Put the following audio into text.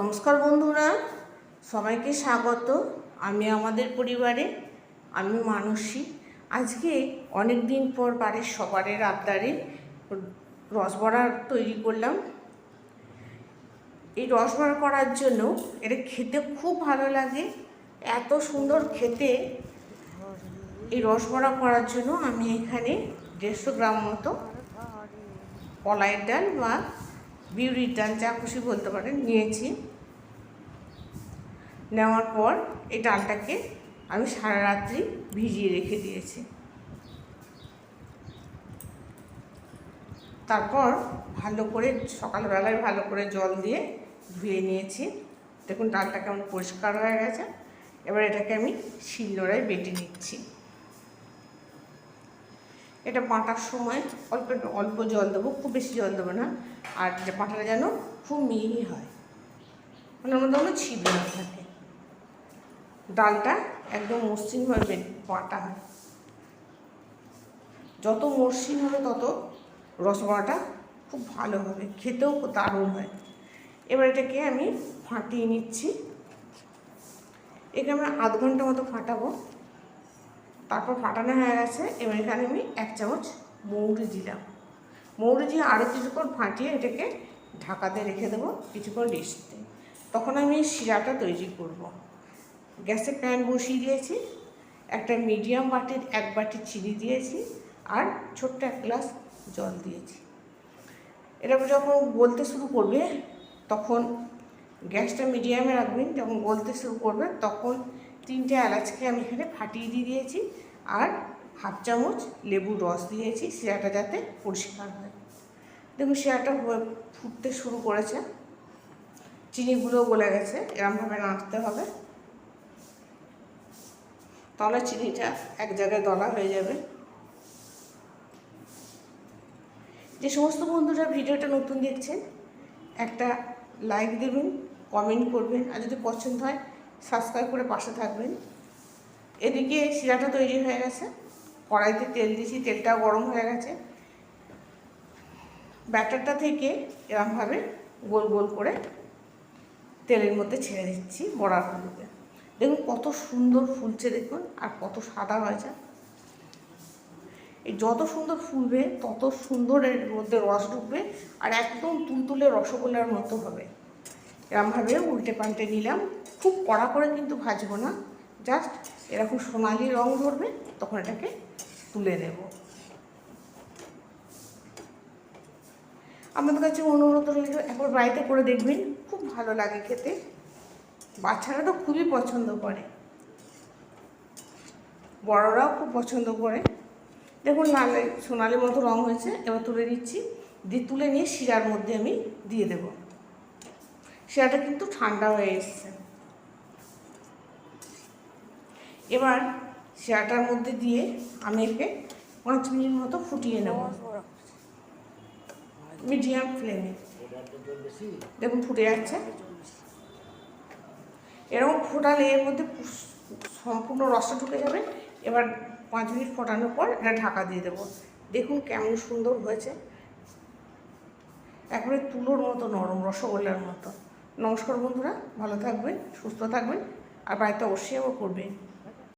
নমস্কার বন্ধুরা, সবাইকে স্বাগত। আমি আমাদের পরিবারে, আমি মানসী। আজকে অনেক দিন পর বাড়ির সবারের আবদারে রসবড়া তৈরি করলাম। এই রসবড়া করার জন্য এটা খেতে খুব ভালো লাগে। এত সুন্দর খেতে এই রসবড়া করার জন্য আমি এখানে দেড়শো গ্রাম মতো কলাইয়ের ডাল বা বিউরির ডাল যা খুশি বলতে পারেন, নিয়েছি। নেওয়ার পর এই ডালটাকে আমি সারা রাত্রি ভিজিয়ে রেখে দিয়েছি। তারপর ভালো করে সকালবেলায় ভালো করে জল দিয়ে ধুয়ে নিয়েছি। দেখুন ডালটা কেমন পরিষ্কার হয়ে গেছে। এবার এটাকে আমি শিলনোড়ায় বেটে নিচ্ছি। এটা বাটার সময় অল্প অল্প জল দেবো, খুব বেশি জল দেবো না। আর যে বাটাটা যেন খুব মিহি হয়। মানে মধ্যে কোনো ছিদ্র না থাকে। ডালটা একদম মসৃণভাবে বাটা হয়। যত মসৃণ হবে তত রসবড়াটা খুব ভালো হবে, খেতেও দারুণ হয়। এবার এটাকে আমি ফাটিয়ে নিচ্ছি। একে আমরা আধ ঘণ্টা মতো ফাটাবো। তারপর ফাটানো হয়ে গেছে, এবার এখানে আমি এক চামচ মৌরি দিলাম। মৌরি দিয়ে আরও কিছুক্ষণ ফাটিয়ে এটাকে ঢাকাতে রেখে দেবো কিছুক্ষণ রেস্টে। তখন আমি শিরাটা তৈরি করব। গ্যাসে প্যান বসিয়ে দিয়েছি, একটা মিডিয়াম বাটির এক বাটি চিনি দিয়েছি আর ছোট্ট এক গ্লাস জল দিয়েছি। এটা যখন বলতে শুরু করবে, তখন গ্যাসটা মিডিয়ামে রাখবেন, যখন বলতে শুরু করবে, তখন তিনটে এলাচকে আমি এখানে ফাটিয়ে দিয়ে দিয়েছি। আর হাফ চামচ লেবুর রস দিয়েছি, শিরাটা যাতে পরিষ্কার হয়। দেখুন, শিরাটা ফুটতে শুরু করেছে। চিনিগুলো গলে গেছে, এরমভাবে নাড়তে হবে। তাহলে চিনিটা এক জায়গায় দলা হয়ে যাবে। যে সমস্ত বন্ধুরা ভিডিওটা নতুন দেখছেন, একটা লাইক দেবেন কমেন্ট করবেন। আর যদি পছন্দ হয় সাবস্ক্রাইব করে পাশে থাকবেন। এদিকে শিরাটা তৈরি হয়ে গেছে। কড়াইতে তেল দিয়েছি তেলটা গরম হয়ে গেছে। ব্যাটারটা থেকে এরমভাবে গোল গোল করে তেলের মধ্যে ছেড়ে দিচ্ছি বড়াগুলোকে। দেখুন কত সুন্দর ফুলছে দেখুন, আর কত সাদা হয়েছে এই যত সুন্দর ফুলবে, তত সুন্দর এর মধ্যে রস ঢুকবে, আর একদম তুলতুলে রসগোল্লার মতো হবে। এরমভাবে উল্টে পাল্টে নিলাম। খুব কড়া করে কিন্তু ভাজবো না। জাস্ট এরকম সোনালি রং ধরবে, তখন এটাকে তুলে নেব। আমাদের কাছে অনুরোধ রইল, একবার বাড়িতে করে দেখবেন, খুব ভালো লাগে খেতে। বাচ্চারা তো খুবই পছন্দ করে। বড়রাও খুব পছন্দ করে। দেখুন, লাল সোনালি মতো রং হয়েছে, এবার তুলে দিচ্ছি দিয়ে তুলে নিয়ে শিরার মধ্যে আমি দিয়ে দেব। শিরাটা কিন্তু ঠান্ডা হয়ে এসছে। এবার শিরাটার মধ্যে দিয়ে আমি একে পাঁচ মিনিট মতো ফুটিয়ে নেব। মিডিয়াম ফ্লেমে। দেখুন ফুটে যাচ্ছে। এরকম ফোটালে এর মধ্যে সম্পূর্ণ রসটা ঢুকে যাবে। এবার পাঁচ মিনিট ফোটানোর পর এটা ঢাকা দিয়ে দেবো। দেখুন কেমন সুন্দর হয়েছে। একবারে তুলোর মতো, নরম রসগোল্লার মতো। নমস্কার বন্ধুরা, ভালো থাকবেন, সুস্থ থাকবেন। আর বাড়িতে অবশ্যই আবার করবেন।